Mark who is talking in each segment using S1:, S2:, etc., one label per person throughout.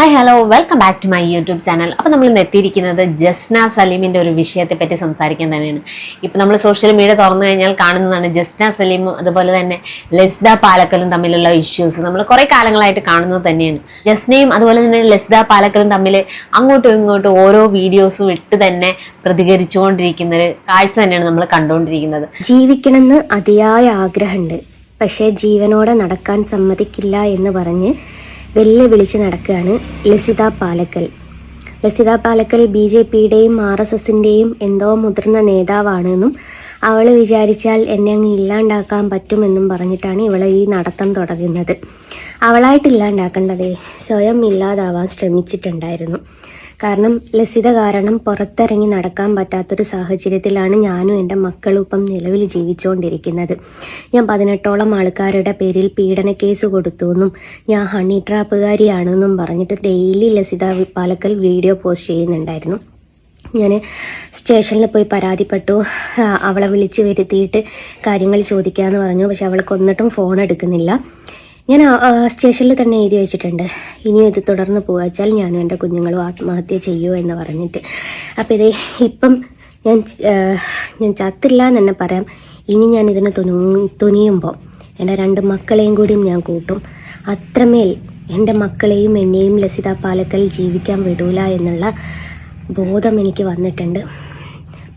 S1: Hi hello welcome back to my YouTube channel അപ്പോൾ നമ്മൾ ഇന്ന് എത്തിയിരിക്കുന്നത് ജസ്ന സലീമിന്റെ ഒരു വിഷയത്തെ പറ്റി സംസാരിക്കാൻ തന്നെയാണ്. ഇപ്പോൾ നമ്മൾ സോഷ്യൽ മീഡിയ തുറന്നു കഴിഞ്ഞാൽ കാണുന്നതാണ് ജസ്ന സലീമും അതുപോലെ തന്നെ ലസ്ദ പാലക്കലും തമ്മിലുള്ള ഇഷ്യൂസ് നമ്മൾ കുറേ കാലങ്ങളായിട്ട് കാണുന്നത് തന്നെയാണ്. ജസ്നയും അതുപോലെ തന്നെ ലസ്ദ പാലക്കലും തമ്മിൽ അങ്ങോട്ടും ഇങ്ങോട്ടും ഓരോ വീഡിയോസും ഇട്ട് തന്നെ പ്രതികരിച്ചുകൊണ്ടിരിക്കുന്ന ഒരു കാഴ്ച തന്നെയാണ് നമ്മൾ കണ്ടുകൊണ്ടിരിക്കുന്നത്.
S2: ജീവിക്കണമെന്ന് അതിയായ ആഗ്രഹമുണ്ട്. പക്ഷേ ജീവനോടെ നടക്കാൻ സമ്മതിക്കില്ല എന്ന് പറഞ്ഞ് വെല്ലുവിളിച്ച് നടക്കുകയാണ് ലസിത പാലക്കൽ. ലസിത പാലക്കൽ ബി ജെ പിയുടെയും ആർ എസ് എസിന്റെയും എന്തോ മുതിർന്ന നേതാവാണെന്നും അവൾ വിചാരിച്ചാൽ എന്നെ അങ്ങ് ഇല്ലാണ്ടാക്കാൻ പറ്റുമെന്നും പറഞ്ഞിട്ടാണ് ഇവളെ ഈ നടത്തം തുടരുന്നത് അവളായിട്ട് ഇല്ലാണ്ടാക്കേണ്ടതേ? സ്വയം ഇല്ലാതാവാൻ ശ്രമിച്ചിട്ടുണ്ടായിരുന്നു. കാരണം ലസിത കാരണം പുറത്തിറങ്ങി നടക്കാൻ പറ്റാത്തൊരു സാഹചര്യത്തിലാണ് ഞാനും എന്റെ മക്കളും ഇപ്പം നിലവിൽ ജീവിച്ചുകൊണ്ടിരിക്കുന്നത്. ഞാൻ പതിനെട്ടോളം ആൾക്കാരുടെ പേരിൽ പീഡന കേസ് കൊടുത്തു എന്നും ഞാൻ ഹണി ട്രാപ്പുകാരിയാണെന്നും പറഞ്ഞിട്ട് daily Lasitha Palakkal video post ചെയ്യുന്നുണ്ടായിരുന്നു. ഞാൻ സ്റ്റേഷനിൽ പോയി പരാതിപ്പെട്ടു. അവളെ വിളിച്ച് വരുത്തിയിട്ട് കാര്യങ്ങൾ ചോദിക്കാമെന്ന് പറഞ്ഞു. പക്ഷെ അവൾക്ക് ഒന്നിട്ടും ഫോൺ എടുക്കുന്നില്ല. ഞാൻ സ്റ്റേഷനിൽ തന്നെ എഴുതി വെച്ചിട്ടുണ്ട്. ഇനിയും ഇത് തുടർന്ന് പോകാച്ചാൽ ഞാനും എന്റെ കുഞ്ഞുങ്ങളും ആത്മഹത്യ ചെയ്യുമോ എന്ന് പറഞ്ഞിട്ട്. അപ്പോൾ ഇതേ ഇപ്പം ഞാൻ ഞാൻ ചത്തില്ല എന്ന് തന്നെ പറയാം. ഇനി ഞാൻ ഇതിന് തുനു തുനിയുമ്പോൾ എന്റെ രണ്ട് മക്കളെയും കൂടിയും ഞാൻ കൂട്ടും. അത്രമേൽ എന്റെ മക്കളെയും എന്നെയും ലസിത പാലക്കൽ ജീവിക്കാൻ വിടൂല എന്നുള്ള ബോധം എനിക്ക് വന്നിട്ടുണ്ട്.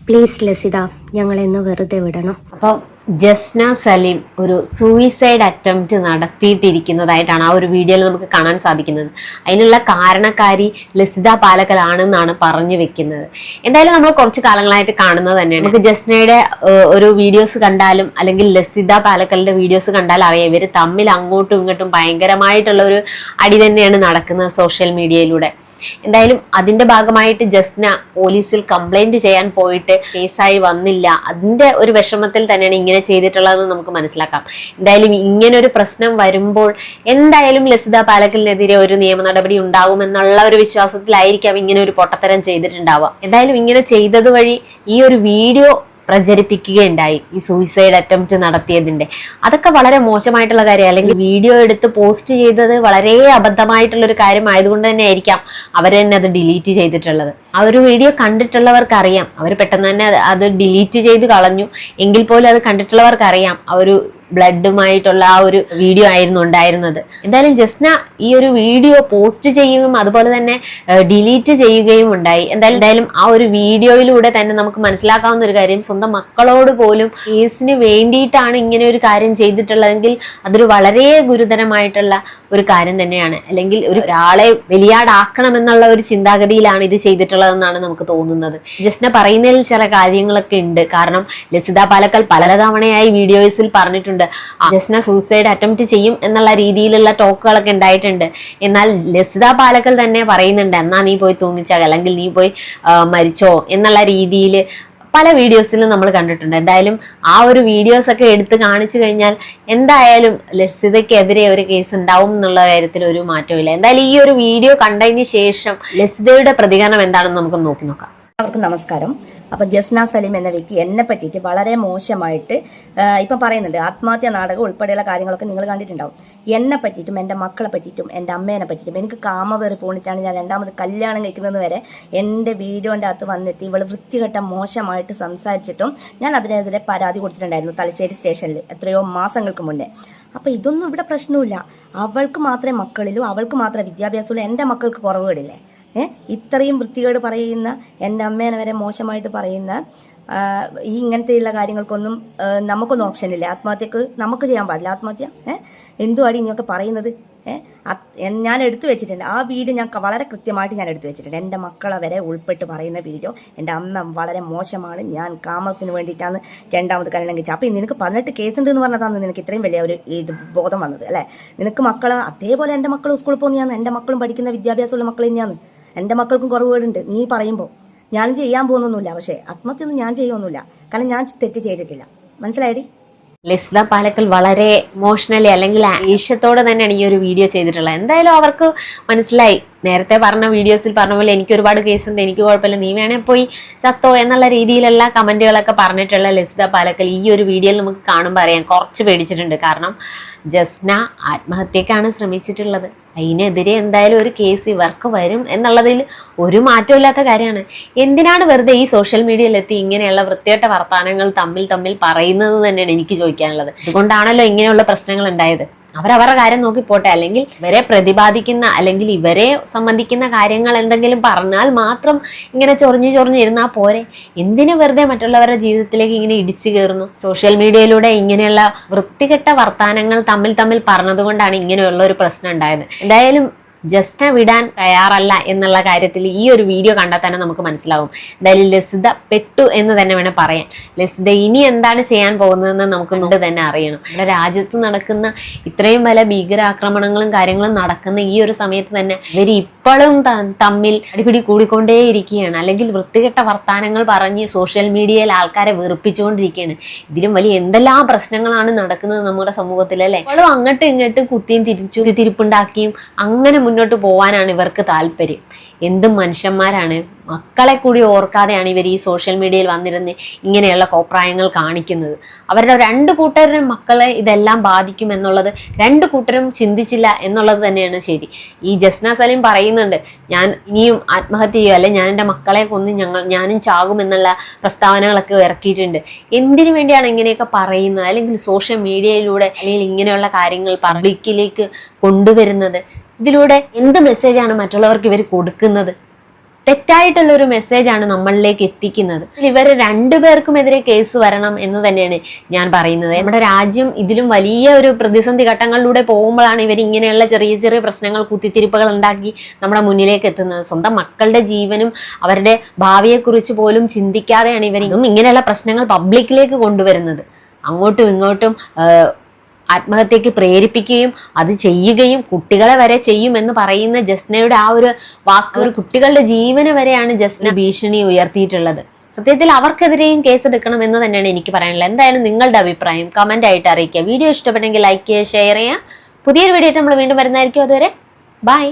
S2: പ്ലീസ് ലസിത ഞങ്ങളെന്ന് വെറുതെ വിടണം.
S1: അപ്പം ജസ്ന സലീം ഒരു സൂയിസൈഡ് അറ്റംപ്റ്റ് നടത്തിയിട്ടിരിക്കുന്നതായിട്ടാണ് ആ ഒരു വീഡിയോയിൽ നമുക്ക് കാണാൻ സാധിക്കുന്നത്. അതിനുള്ള കാരണക്കാരി ലസിത പാലക്കലാണെന്നാണ് പറഞ്ഞു വെക്കുന്നത്. എന്തായാലും നമ്മൾ കുറച്ച് കാലങ്ങളായിട്ട് കാണുന്നത് തന്നെയാണ്. നമുക്ക് ജസ്നയുടെ ഒരു വീഡിയോസ് കണ്ടാലും അല്ലെങ്കിൽ ലസിത പാലക്കലിന്റെ വീഡിയോസ് കണ്ടാലും അറിയാം ഇവർ തമ്മിൽ അങ്ങോട്ടും ഇങ്ങോട്ടും ഭയങ്കരമായിട്ടുള്ള ഒരു അടി തന്നെയാണ് നടക്കുന്നത് സോഷ്യൽ മീഡിയയിലൂടെ എന്തായാലും അതിന്റെ ഭാഗമായിട്ട് ജസ്ന പോലീസിൽ കംപ്ലൈന്റ് ചെയ്യാൻ പോയിട്ട് കേസായി വന്നില്ല. അതിന്റെ ഒരു വിഷമത്തിൽ തന്നെയാണ് ഇങ്ങനെ ചെയ്തിട്ടുള്ളതെന്ന് നമുക്ക് മനസ്സിലാക്കാം. എന്തായാലും ഇങ്ങനെ ഒരു പ്രശ്നം വരുമ്പോൾ എന്തായാലും ലസിത പാലക്കലിനെതിരെ ഒരു നിയമ നടപടി ഉണ്ടാകുമെന്നുള്ള ഒരു വിശ്വാസത്തിലായിരിക്കാം ഇങ്ങനെ ഒരു പൊട്ടത്തരം ചെയ്തിട്ടുണ്ടാവുക. എന്തായാലും ഇങ്ങനെ ചെയ്തത് വഴി ഈ ഒരു വീഡിയോ പ്രചരിപ്പിക്കുകയുണ്ടായി. ഈ സൂയിസൈഡ് അറ്റംപ്റ്റ് നടത്തിയതിന്റെ. അതൊക്കെ വളരെ മോശമായിട്ടുള്ള കാര്യം. അല്ലെങ്കിൽ വീഡിയോ എടുത്ത് പോസ്റ്റ് ചെയ്തത് വളരെ അബദ്ധമായിട്ടുള്ള ഒരു കാര്യം ആയതുകൊണ്ട് തന്നെ ആയിരിക്കാം അവർ തന്നെ അത് ഡിലീറ്റ് ചെയ്തിട്ടുള്ളത്. ആ ഒരു വീഡിയോ കണ്ടിട്ടുള്ളവർക്ക് അറിയാം അവർ പെട്ടെന്ന് തന്നെ അത് ഡിലീറ്റ് ചെയ്ത് കളഞ്ഞു. എങ്കിൽ പോലും അത് കണ്ടിട്ടുള്ളവർക്ക് അറിയാം ആ ഒരു ബ്ലഡുമായിട്ടുള്ള ആ ഒരു വീഡിയോ ആയിരുന്നു ഉണ്ടായിരുന്നത്. എന്തായാലും ജസ്ന ഈ ഒരു വീഡിയോ പോസ്റ്റ് ചെയ്യുകയും അതുപോലെ തന്നെ ഡിലീറ്റ് ചെയ്യുകയും ഉണ്ടായി. എന്തായാലും എന്തായാലും ആ ഒരു വീഡിയോയിലൂടെ തന്നെ നമുക്ക് മനസ്സിലാക്കാവുന്ന ഒരു കാര്യം സ്വന്തം മക്കളോട് പോലും കേസിന് വേണ്ടിയിട്ടാണ് ഇങ്ങനെ ഒരു കാര്യം ചെയ്തിട്ടുള്ളതെങ്കിൽ അതൊരു വളരെ ഗുരുതരമായിട്ടുള്ള ഒരു കാര്യം തന്നെയാണ്. അല്ലെങ്കിൽ ഒരു ഒരാളെ ബലിയാടാക്കണം എന്നുള്ള ഒരു ചിന്താഗതിയിലാണ് ഇത് ചെയ്തിട്ടുള്ളതെന്നാണ് നമുക്ക് തോന്നുന്നത്. ജസ്ന പറയുന്നതിൽ ചില കാര്യങ്ങളൊക്കെ ഉണ്ട്. കാരണം ലസിത പാലക്കൽ പലതവണയായി വീഡിയോസിൽ പറഞ്ഞിട്ടുണ്ട്. ആ, ജസ്ന സൂസൈഡ് അറ്റംപ്റ്റ് ചെയ്യും എന്നുള്ള രീതിയിലുള്ള ടോക്കുകളൊക്കെ ഉണ്ടായിട്ടുണ്ട്. എന്നാൽ ലസിത പാലക്കൽ തന്നെ പറയുന്നുണ്ട് എന്നാ നീ പോയി തൂങ്ങിച്ചാൽ അല്ലെങ്കിൽ നീ പോയി മരിച്ചോ എന്നുള്ള രീതിയിൽ പല വീഡിയോസിലും നമ്മൾ കണ്ടിട്ടുണ്ട്. എന്തായാലും ആ ഒരു വീഡിയോസ് ഒക്കെ എടുത്ത് കാണിച്ചു കഴിഞ്ഞാൽ എന്തായാലും ലസിതയ്ക്കെതിരെ ഒരു കേസ് ഉണ്ടാവും എന്നുള്ള കാര്യത്തിൽ ഒരു മാറ്റമില്ല എന്തായാലും ഈ ഒരു വീഡിയോ കണ്ടതിന് ശേഷം ലസിതയുടെ പ്രതികരണം എന്താണെന്ന് നമുക്ക് നോക്കി നോക്കാം.
S3: നമസ്കാരം. അപ്പം ജസ്ന സലീം എന്ന വ്യക്തി എന്നെ പറ്റിയിട്ട് വളരെ മോശമായിട്ട് ഇപ്പം പറയുന്നുണ്ട്. ആത്മഹത്യ നാടകം ഉൾപ്പെടെയുള്ള കാര്യങ്ങളൊക്കെ നിങ്ങൾ കണ്ടിട്ടുണ്ടാവും. എന്നെ പറ്റിയിട്ടും എന്റെ മക്കളെ പറ്റിയിട്ടും എന്റെ അമ്മേനെ പറ്റിയിട്ടും എനിക്ക് കാമവേറി പോണിച്ചാണ് ഞാൻ രണ്ടാമത് കല്യാണം കഴിക്കുന്നത് വരെ എന്റെ വീഡിയോന്റെ അകത്ത് വന്നിട്ട് ഇവൾ വൃത്തികെട്ട മോശമായിട്ട് സംസാരിച്ചിട്ടും ഞാൻ അതിനെതിരെ പരാതി കൊടുത്തിട്ടുണ്ടായിരുന്നു തലശ്ശേരി സ്റ്റേഷനിൽ എത്രയോ മാസങ്ങൾക്ക് മുന്നേ. അപ്പോൾ ഇതൊന്നും ഇവിടെ പ്രശ്നമില്ല അവൾക്ക് മാത്രമേ മക്കളിലും അവൾക്ക് മാത്രമേ വിദ്യാഭ്യാസമുള്ളൂ. എന്റെ മക്കൾക്ക് കുറവുകളില്ലേ? ഇത്രയും വൃത്തികേട് പറയുന്ന എന്റെ അമ്മേനെ വരെ മോശമായിട്ട് പറയുന്ന ഈ ഇങ്ങനത്തെയുള്ള കാര്യങ്ങൾക്കൊന്നും നമുക്കൊന്നും ഓപ്ഷനില്ല ആത്മഹത്യക്ക് നമുക്ക് ചെയ്യാൻ പാടില്ല. ആത്മഹത്യ ഏഹ് എന്തുവാടി ഇങ്ങനെയൊക്കെ പറയുന്നത്? ഞാൻ എടുത്തു വെച്ചിട്ടുണ്ട്. ആ വീഡിയോ ഞാൻ വളരെ കൃത്യമായിട്ട് ഞാൻ എടുത്തു വെച്ചിട്ടുണ്ട്. എന്റെ മക്കളെ വരെ ഉൾപ്പെട്ട് പറയുന്ന വീഡിയോ എന്റെ അമ്മ വളരെ മോശമാണ്. ഞാൻ കാമത്തിന് വേണ്ടിയിട്ടാണ് രണ്ടാമത് കല്യാണം കഴിച്ചത്. അപ്പോൾ നിനക്ക് പതിനെട്ട് ഉണ്ട് എന്ന് പറഞ്ഞതാണ് നിനക്ക് ഇത്രയും വലിയ ഒരു ഇത് ബോധം വന്നത് അല്ലേ? നിനക്ക് മക്കൾ അതേപോലെ എന്റെ മക്കൾ സ്കൂളിൽ പോകുന്നതാണ് എന്റെ മക്കളും പഠിക്കുന്ന വിദ്യാഭ്യാസമുള്ള മക്കൾ തന്നെയാണ് എന്റെ മക്കൾക്കും കുറവുകളുണ്ട് നീ പറയുമ്പോൾ ഞാൻ ചെയ്യാൻ പോകുന്നൊന്നുമില്ല. പക്ഷേ ആത്മഹത്യ ഒന്നും ഞാൻ ചെയ്യുമൊന്നുമില്ല കാരണം ഞാൻ തെറ്റ് ചെയ്തിട്ടില്ല. മനസ്സിലായടി?
S1: ലിസ്ന പാലക്കൽ വളരെ ഇമോഷണലി അല്ലെങ്കിൽ ഈശത്തോടെ തന്നെയാണ് ഈ ഒരു വീഡിയോ ചെയ്തിട്ടുള്ളത്. എന്തായാലും അവർക്ക് മനസ്സിലായി. നേരത്തെ പറഞ്ഞ വീഡിയോസിൽ പറഞ്ഞ പോലെ എനിക്ക് ഒരുപാട് കേസ് ഉണ്ട് എനിക്ക് കുഴപ്പമില്ല. നീ വേണേ പോയി ചത്തോ എന്നുള്ള രീതിയിലുള്ള കമന്റുകളൊക്കെ പറഞ്ഞിട്ടുള്ള ലസിത പാലക്കൽ ഈ ഒരു വീഡിയോയിൽ നമുക്ക് കാണുമ്പോൾ അറിയാം. കുറച്ച് പേടിച്ചിട്ടുണ്ട്. കാരണം ജസ്ന ആത്മഹത്യക്കാണ് ശ്രമിച്ചിട്ടുള്ളത്. അതിനെതിരെ എന്തായാലും ഒരു കേസ് ഇവർക്ക് വരും എന്നുള്ളതിൽ ഒരു മാറ്റമില്ലാത്ത കാര്യമാണ്. എന്തിനാണ് വെറുതെ ഈ സോഷ്യൽ മീഡിയയിലെത്തി ഇങ്ങനെയുള്ള വൃത്തികെട്ട വർത്തമാനങ്ങൾ തമ്മിൽ തമ്മിൽ പറയുന്നത് തന്നെയാണ് എനിക്ക് ചോദിക്കാനുള്ളത്. അതുകൊണ്ടാണല്ലോ ഇങ്ങനെയുള്ള പ്രശ്നങ്ങൾ ഉണ്ടായത്. അവരവരുടെ കാര്യം നോക്കി പോട്ടെ. അല്ലെങ്കിൽ ഇവരെ പ്രതിപാദിക്കുന്ന അല്ലെങ്കിൽ ഇവരെ സംബന്ധിക്കുന്ന കാര്യങ്ങൾ എന്തെങ്കിലും പറഞ്ഞാൽ മാത്രം ഇങ്ങനെ ചൊറിഞ്ഞു ചൊറിഞ്ഞിരുന്നാൽ പോരെ. എന്തിനു വെറുതെ മറ്റുള്ളവരുടെ ജീവിതത്തിലേക്ക് ഇങ്ങനെ ഇടിച്ചു കയറുന്നു? സോഷ്യൽ മീഡിയയിലൂടെ ഇങ്ങനെയുള്ള വൃത്തികെട്ട വർത്തമാനങ്ങൾ തമ്മിൽ തമ്മിൽ പറഞ്ഞതുകൊണ്ടാണ് ഇങ്ങനെയുള്ള ഒരു പ്രശ്നം ഉണ്ടായത്. എന്തായാലും ജസ്റ്റിനെ വിടാൻ തയ്യാറല്ല എന്നുള്ള കാര്യത്തിൽ ഈ ഒരു വീഡിയോ കണ്ടാൽ തന്നെ നമുക്ക് മനസ്സിലാവും. എന്തായാലും ലസിത പെട്ടു എന്ന് തന്നെ വേണം പറയാൻ. ലസിത ഇനി എന്താണ് ചെയ്യാൻ പോകുന്നതെന്ന് നമുക്ക് നോട് തന്നെ അറിയണം. നമ്മുടെ രാജ്യത്ത് നടക്കുന്ന ഇത്രയും പല ഭീകരാക്രമണങ്ങളും കാര്യങ്ങളും നടക്കുന്ന ഈ ഒരു സമയത്ത് തന്നെ ഇവർ ഇപ്പോഴും തമ്മിൽ അടിപിടി കൂടിക്കൊണ്ടേയിരിക്കുകയാണ്. അല്ലെങ്കിൽ വൃത്തികെട്ട വർത്തമാനങ്ങൾ പറഞ്ഞ് സോഷ്യൽ മീഡിയയിൽ ആൾക്കാരെ വെറുപ്പിച്ചുകൊണ്ടിരിക്കുകയാണ്. ഇതിലും വലിയ എന്തെല്ലാം പ്രശ്നങ്ങളാണ് നടക്കുന്നത് നമ്മുടെ സമൂഹത്തിൽ അല്ലേ? ഇപ്പോഴും അങ്ങോട്ടും ഇങ്ങോട്ടും കുത്തിയും തിരിച്ചു തിരിപ്പുണ്ടാക്കിയും അങ്ങനെ മുന്നോട്ട് പോകാനാണ് ഇവർക്ക് താല്പര്യം. എന്തും മനുഷ്യന്മാരാണ്? മക്കളെ കൂടി ഓർക്കാതെയാണ് ഇവർ ഈ സോഷ്യൽ മീഡിയയിൽ വന്നിരുന്ന് ഇങ്ങനെയുള്ള കോപ്രായങ്ങൾ കാണിക്കുന്നത്. അവരുടെ രണ്ട് കൂട്ടരുടെ മക്കളെ ഇതെല്ലാം ബാധിക്കും എന്നുള്ളത് രണ്ട് കൂട്ടരും ചിന്തിച്ചില്ല എന്നുള്ളത് തന്നെയാണ് ശരി. ഈ ജസ്ന സലീം പറയുന്നുണ്ട് ഞാൻ ഇനിയും ആത്മഹത്യ ചെയ്യുക അല്ലെ ഞാൻ എന്റെ മക്കളെ കൊന്ന് ഞങ്ങൾ ഞാനും ചാകും എന്നുള്ള പ്രസ്താവനകളൊക്കെ ഇറക്കിയിട്ടുണ്ട്. എന്തിനു വേണ്ടിയാണ് ഇങ്ങനെയൊക്കെ പറയുന്നത്? അല്ലെങ്കിൽ സോഷ്യൽ മീഡിയയിലൂടെ അല്ലെങ്കിൽ ഇങ്ങനെയുള്ള കാര്യങ്ങൾ പബ്ലിക്കിലേക്ക് കൊണ്ടുവരുന്നത്? ഇതിലൂടെ എന്ത് മെസ്സേജാണ് മറ്റുള്ളവർക്ക് ഇവർ കൊടുക്കുന്നത്? തെറ്റായിട്ടുള്ള ഒരു മെസ്സേജാണ് നമ്മളിലേക്ക് എത്തിക്കുന്നത്. ഇവർ രണ്ടുപേർക്കുമെതിരെ കേസ് വരണം എന്ന് തന്നെയാണ് ഞാൻ പറയുന്നത്. നമ്മുടെ രാജ്യം ഇതിലും വലിയ ഒരു പ്രതിസന്ധി ഘട്ടങ്ങളിലൂടെ പോകുമ്പോഴാണ് ഇവർ ഇങ്ങനെയുള്ള ചെറിയ ചെറിയ പ്രശ്നങ്ങൾ കുത്തിത്തിരിപ്പുകൾ ഉണ്ടാക്കി നമ്മുടെ മുന്നിലേക്ക് എത്തുന്നത്. സ്വന്തം മക്കളുടെ ജീവനും അവരുടെ ഭാവിയെക്കുറിച്ച് പോലും ചിന്തിക്കാതെയാണ് ഇവർ ഇങ്ങനെയുള്ള പ്രശ്നങ്ങൾ പബ്ലിക്കിലേക്ക് കൊണ്ടുവരുന്നത്. അങ്ങോട്ടും ഇങ്ങോട്ടും ആത്മഹത്യക്ക് പ്രേരിപ്പിക്കുകയും അത് ചെയ്യുകയും കുട്ടികളെ വരെ ചെയ്യും എന്ന് പറയുന്ന ജസ്നയുടെ ആ ഒരു വാക്ക് ഒരു കുട്ടികളുടെ ജീവന് വരെയാണ് ജസ്ന ഭീഷണി ഉയർത്തിയിട്ടുള്ളത്. സത്യത്തിൽ അവർക്കെതിരെയും കേസെടുക്കണം എന്ന് തന്നെയാണ് എനിക്ക് പറയാനുള്ളത്. എന്തായാലും നിങ്ങളുടെ അഭിപ്രായം കമന്റ് ആയിട്ട് അറിയിക്കുക. വീഡിയോ ഇഷ്ടപ്പെട്ടെങ്കിൽ ലൈക്ക് ചെയ്യുക ഷെയർ ചെയ്യുക. പുതിയൊരു വീഡിയോ ആയിട്ട് നമ്മൾ വീണ്ടും വരുന്നതായിരിക്കും. അതുവരെ ബൈ